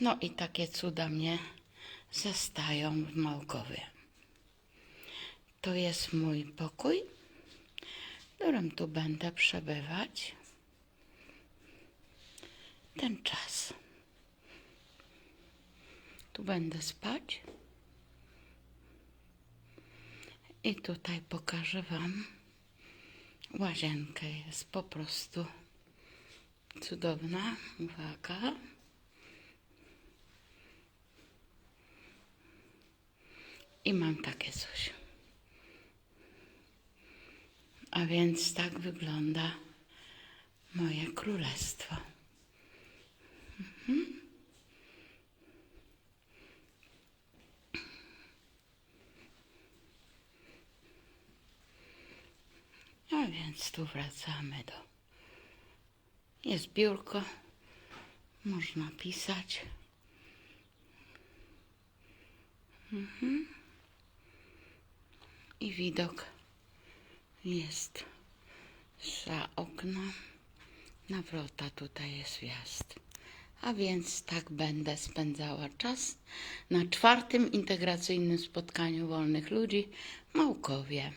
No i takie cuda mnie zastają w Małkowie. To jest mój pokój, w którym tu będę przebywać ten czas. Tu będę spać. I tutaj pokażę Wam łazienkę. Jest po prostu cudowna. Uwaga. I mam takie coś. A więc tak wygląda moje królestwo. A więc tu wracamy do. Jest biurko, można pisać. Mhm. Widok jest za okna. Na wrota tutaj jest wjazd. A więc tak będę spędzała czas na czwartym integracyjnym spotkaniu wolnych ludzi w Małkowie.